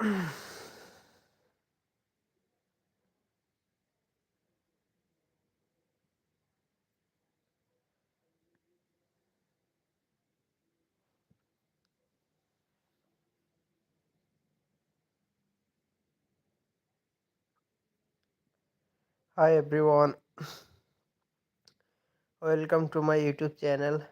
Hi everyone, welcome to my YouTube channel.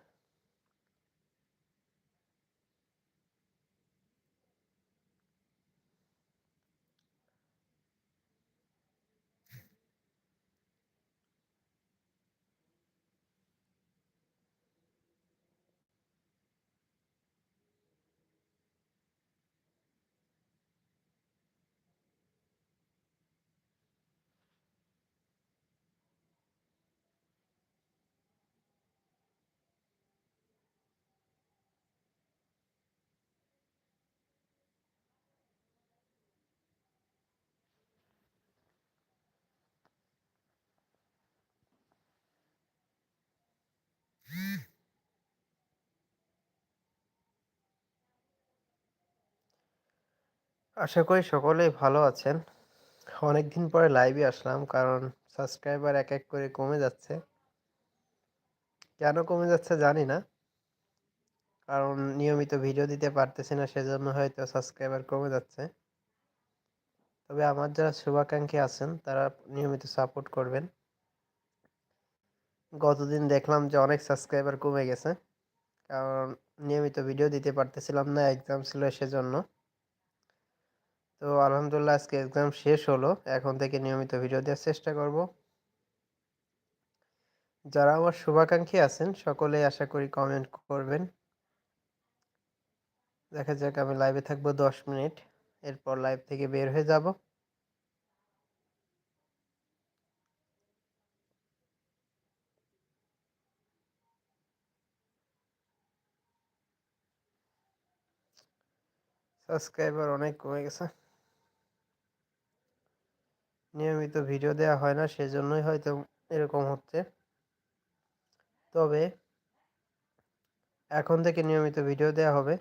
আশা করি সকলেই ভালো আছেন। অনেকদিন পরে লাইভে আসলাম, কারণ সাবস্ক্রাইবার এক এক করে কমে যাচ্ছে। কেন কমে যাচ্ছে জানি না, কারণ নিয়মিত ভিডিও দিতে পারতেছি না, সেজন্য হয়তো সাবস্ক্রাইবার কমে যাচ্ছে। তবে আমার যারা শুভাকাঙ্ক্ষী আছেন, তারা নিয়মিত সাপোর্ট করবেন। গতদিন দেখলাম যে অনেক সাবস্ক্রাইবার কমে গেছে, কারণ নিয়মিত ভিডিও দিতে পারতেছিলাম না এক্সাম ছিল সেজন্য। তো আলহামদুলিল্লাহ আজকে এক্সাম শেষ হলো। এখন থেকে নিয়মিত ভিডিও দেওয়ার চেষ্টা করব। যারা আমার শুভাকাঙ্ক্ষী আছেন, সকলেই আশা করি কমেন্ট করবেন। দেখা যাক, আমি লাইভে থাকব দশ মিনিট। এরপর লাইভ থেকে বের হয়ে যাব। সাবস্ক্রাইবার অনেক কমে গেছে। নিয়মিত ভিডিও দেওয়া হয় না, সেজন্যই হয়তো এরকম হচ্ছে। তবে এখন থেকে নিয়মিত ভিডিও দেওয়া হবে।